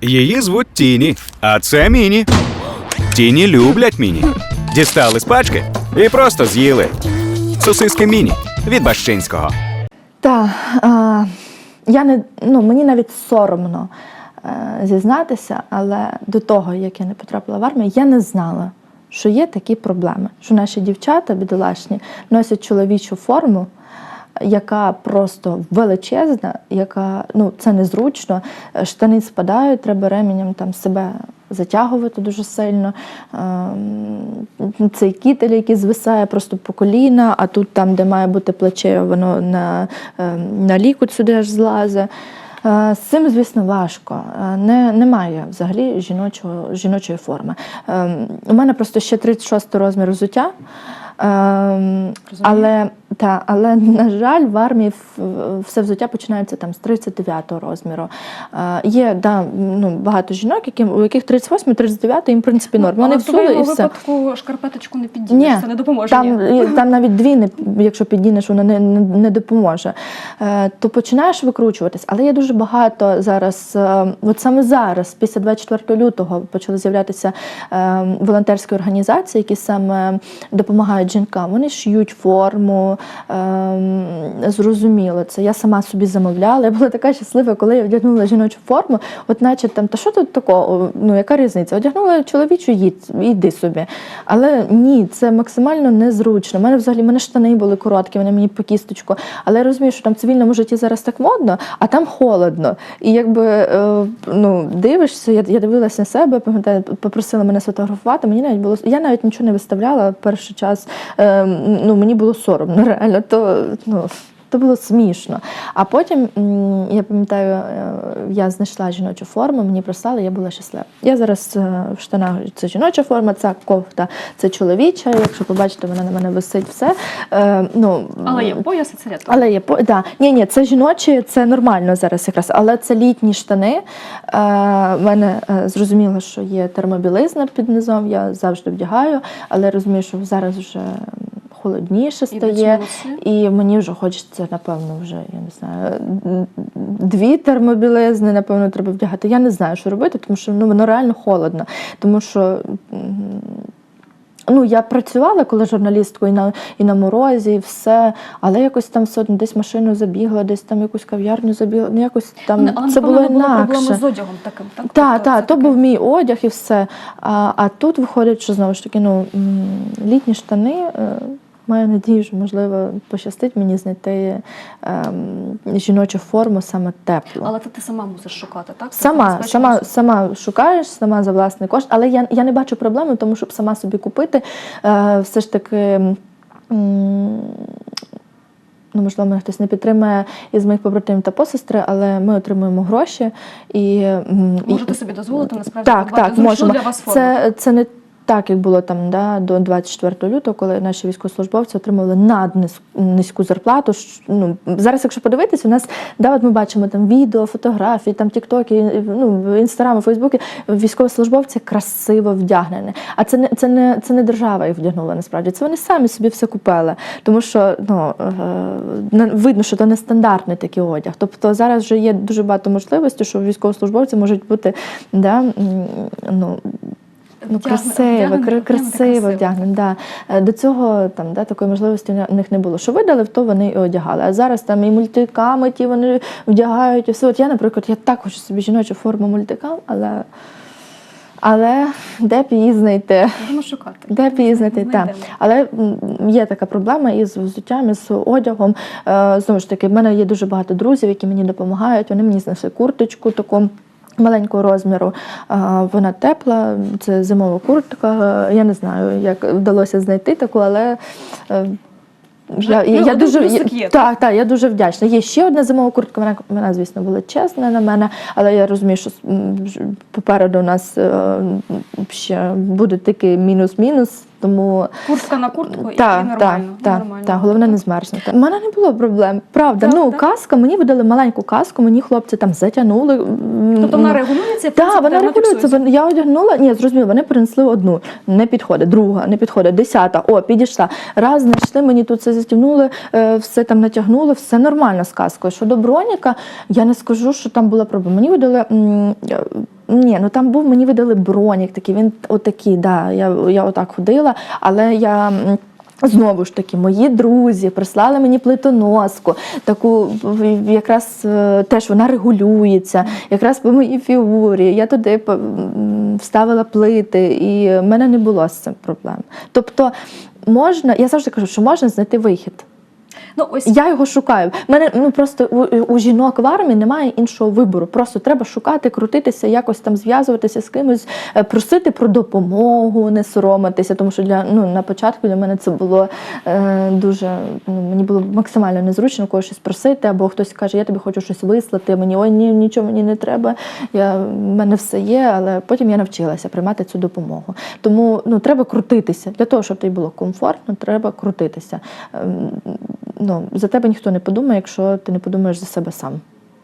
Її звуть Тіні, а це Міні. Тіні люблять Міні. Дістали з пачки і просто з'їли. Сосиски Міні від Бащинського. Так, а, я не, ну, мені навіть соромно е, зізнатися, але до того, як я не потрапила в армію, я не знала, що є такі проблеми, що наші дівчата бідолашні носять чоловічу форму. Яка просто величезна, яка ну це незручно. е, Штани спадають, треба ременем там себе затягувати дуже сильно. Ем, Цей кітель, який звисає просто по коліна, а тут там, де має бути плече, воно на, ем, на лікуть сюди аж злазе. Е, З цим, звісно, важко. Е, Не, немає взагалі жіночого, жіночої форми. Ем, У мене просто ще 36 розмір взуття. Ем, але, та, але, на жаль, в армії все взуття починається там з 39 розміру. Е, Є да, ну, багато жінок, які, у яких 38-39 їм, в принципі, норм. Вони Ну, Але в всули і все. випадку шкарпеточку не підійдеш, це не допоможе. Там, ні. там навіть дві, не, якщо підійдеш, воно не, не, не допоможе. Е, то починаєш викручуватись. Але є дуже багато зараз, е, от саме зараз, після 24 лютого, почали з'являтися е, волонтерські організації, які саме допомагають жінкам. Вони шиють форму. Е, зрозуміло це. Я сама собі замовляла. Я була така щаслива, коли я вдягнула жіночу форму. От наче там, та що тут такого? Ну яка різниця? Одягнула чоловічу, їдь, іди собі. Але ні, це максимально незручно. У мене взагалі мене штани були короткі, вони мені по кісточку. Але я розумію, що там в цивільному житті зараз так модно, а там холодно. І якби е, ну, дивишся, я, я дивилася на себе, пам'ятаю, попросила мене сфотографувати. Мені навіть було я навіть нічого не виставляла перший час. Е, ну мені було соромно, реально. То ну. То було смішно. А потім я пам'ятаю, е, я знайшла жіночу форму, мені прислали, я була щаслива. Я зараз е, в штанах це жіноча форма, ця кофта це чоловіча. Якщо побачите, вона на мене висить все. Е, ну, Але є пояс і це рятує. але є по да. Ні, ні, це жіночі, це нормально зараз якраз. Але це літні штани. Е, в мене е, зрозуміло, що є термобілизна під низом, я завжди вдягаю, але розумію, що зараз вже холодніше стає. І мені вже хочеться, напевно, вже я не знаю, дві термобілизни, напевно, треба вдягати. Я не знаю, що робити, тому що ну, воно реально холодно. Тому що. Ну, я працювала коли журналісткою і на, і на морозі, і все, але якось там все одно десь машину забігла, десь там якусь кав'ярню забігла. Ну, якось там Ну, але це було була проблема з одягом таким. Так, Так, Тобто так, це то таке- був мій одяг і все. А, а тут виходить, що знову ж таки, ну, літні штани. Маю надію, що можливо пощастить мені знайти ем, жіночу форму саме теплу. Але це ти сама мусиш шукати, так? Сама, сама, сама шукаєш, сама за власний кошт, але я, я не бачу проблеми, тому щоб сама собі купити. Е, все ж таки. Ну, можливо, мене хтось не підтримує із моїх побратимів та посестри, але ми отримуємо гроші і- Можете собі дозволити насправді так, так, можемо. для вас форму. Це, це не так, як було там да, до 24 лютого, коли наші військовослужбовці отримали наднизьку зарплату. Ну, зараз, якщо подивитися, у нас да, от ми бачимо там відео, фотографії, там тіктоки, ну, інстаграми, фейсбуки, військовослужбовці красиво вдягнені. А це не це не це не держава їх вдягнула насправді. Це вони самі собі все купили. Тому що ну, е, видно, що це не стандартний такий одяг. Тобто зараз вже є дуже багато можливостей, що військовослужбовці можуть бути да, ну, Ну, красиво, красиво вдягнений. Да. Е, До цього там да, такої можливості у них не було. Що видали, то вони і одягали. А зараз там і мультиками ті вони вдягають. І все. От я, наприклад, я так хочу собі жіночу форму мультикам, але, але де б її знайти? Будемо шукати. Де б її знайти? Так. Але є така проблема із взуттям, із одягом. Е, Знову ж таки, в мене є дуже багато друзів, які мені допомагають. Вони мені знесли курточку таку. Маленького розміру, вона тепла, це зимова куртка. Я не знаю, як вдалося знайти таку, але е, я, Ну, я, дуже є. так, так, я дуже вдячна. Є ще одна зимова куртка. Вона, вона звісно, величезна на мене, але я розумію, що попереду у нас е, ще буде такий мінус-мінус. Тому Куртка на куртку і нормально. так, так, нормально. так, головне не змерзнути. У мене не було проблем. Правда, Правда? ну каска, мені видали маленьку каску, мені хлопці там затягнули. Тобто вона регулюється, так, вона регулюється. Я одягнула, ні, зрозуміло, вони принесли одну, не підходить, друга, не підходить, десята, о, підійшла. Раз знайшли, мені тут все затягнули, е, все там натягнули, все нормально з каскою. Щодо броніка, я не скажу, що там була проблема. Мені видали. Ні, ну там був, мені видали бронік такий, він отакий, да, я, я отак ходила, але я. Знову ж таки, мої друзі прислали мені плитоноску, таку якраз е, теж вона регулюється, якраз по моїй фігурі. Я туди вставила плити, і в мене не було з цим проблем. Тобто, можна, я завжди кажу, що можна знайти вихід. Ну ось Я його шукаю. Мене ну просто у, у жінок в армії немає іншого вибору. Просто треба шукати, крутитися, якось там зв'язуватися з кимось, е, просити про допомогу, не соромитися. Тому що для ну на початку для мене це було е, дуже ну, мені було максимально незручно когось щось просити, або хтось каже, я тобі хочу щось вислати. Мені ой, ні, нічого мені не треба. Я в мене все є, але потім я навчилася приймати цю допомогу. Тому ну треба крутитися для того, щоб тобі було комфортно, треба крутитися. Ну, за тебе ніхто не подумає, якщо ти не подумаєш за себе сам.